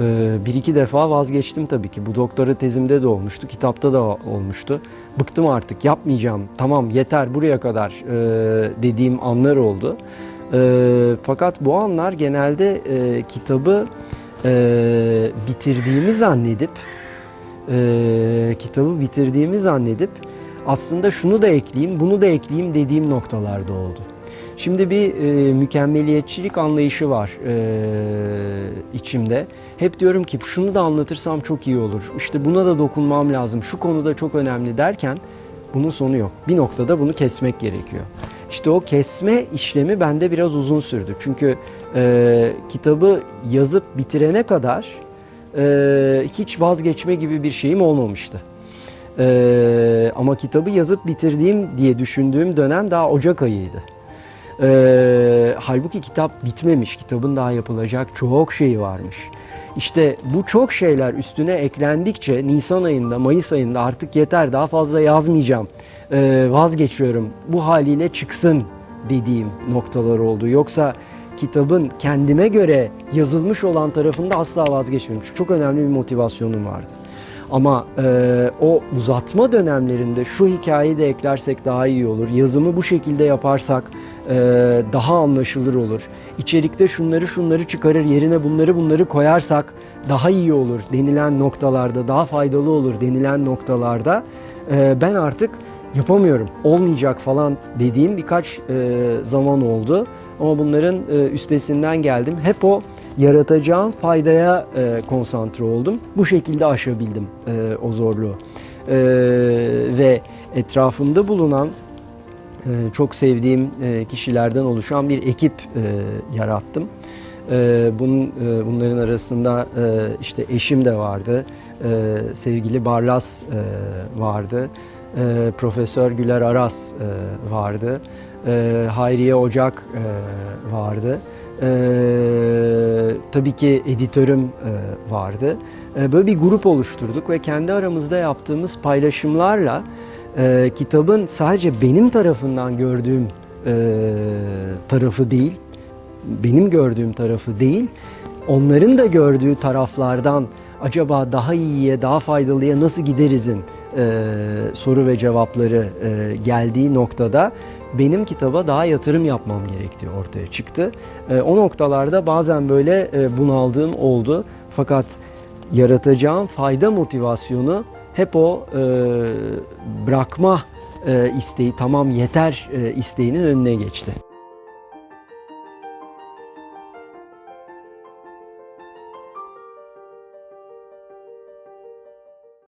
Ee, bir iki defa vazgeçtim tabii ki. Bu doktora tezimde de olmuştu, kitapta da olmuştu. Bıktım artık, yapmayacağım, tamam yeter buraya kadar e, dediğim anlar oldu. E, fakat bu anlar genelde e, kitabı bitirdiğimi zannedip, kitabı bitirdiğimi zannedip aslında şunu da ekleyeyim, bunu da ekleyeyim dediğim noktalarda oldu. Şimdi bir e, mükemmeliyetçilik anlayışı var e, içimde. Hep diyorum ki şunu da anlatırsam çok iyi olur. İşte buna da dokunmam lazım. Şu konuda çok önemli derken bunun sonu yok. Bir noktada bunu kesmek gerekiyor. İşte o kesme işlemi bende biraz uzun sürdü. Çünkü e, kitabı yazıp bitirene kadar e, hiç vazgeçme gibi bir şeyim olmamıştı. E, ama kitabı yazıp bitirdiğim diye düşündüğüm dönem daha Ocak ayıydı. Ee, halbuki kitap bitmemiş. Kitabın daha yapılacak çok şey varmış. İşte bu çok şeyler üstüne eklendikçe Nisan ayında, Mayıs ayında artık yeter daha fazla yazmayacağım, ee, vazgeçiyorum, bu haliyle çıksın dediğim noktalar oldu. Yoksa kitabın kendime göre yazılmış olan tarafında asla vazgeçmedim. Çok önemli bir motivasyonum vardı. Ama e, o uzatma dönemlerinde şu hikayeyi de eklersek daha iyi olur. Yazımı bu şekilde yaparsak e, daha anlaşılır olur. İçerikte şunları şunları çıkarır yerine bunları bunları koyarsak daha iyi olur denilen noktalarda, daha faydalı olur denilen noktalarda e, ben artık yapamıyorum, olmayacak falan dediğim birkaç e, zaman oldu. Ama bunların e, üstesinden geldim. Hep o yaratacağım faydaya e, konsantre oldum. Bu şekilde aşabildim e, o zorluğu. E, ve etrafımda bulunan e, çok sevdiğim e, kişilerden oluşan bir ekip e, yarattım. E, bunun e, bunların arasında e, işte eşim de vardı, e, sevgili Barlas e, vardı, e, Profesör Güler Aras e, vardı, e, Hayriye Ocak e, vardı. E, tabii ki editörüm e, vardı. E, böyle bir grup oluşturduk ve kendi aramızda yaptığımız paylaşımlarla e, kitabın sadece benim tarafından gördüğüm e, tarafı değil, benim gördüğüm tarafı değil, onların da gördüğü taraflardan acaba daha iyiye, daha faydalıya nasıl giderizin e, soru ve cevapları e, geldiği noktada benim kitaba daha yatırım yapmam gerektiği ortaya çıktı. E, o noktalarda bazen böyle e, bunaldığım oldu. Fakat yaratacağım fayda motivasyonu hep o e, bırakma e, isteği, tamam yeter e, isteğinin önüne geçti.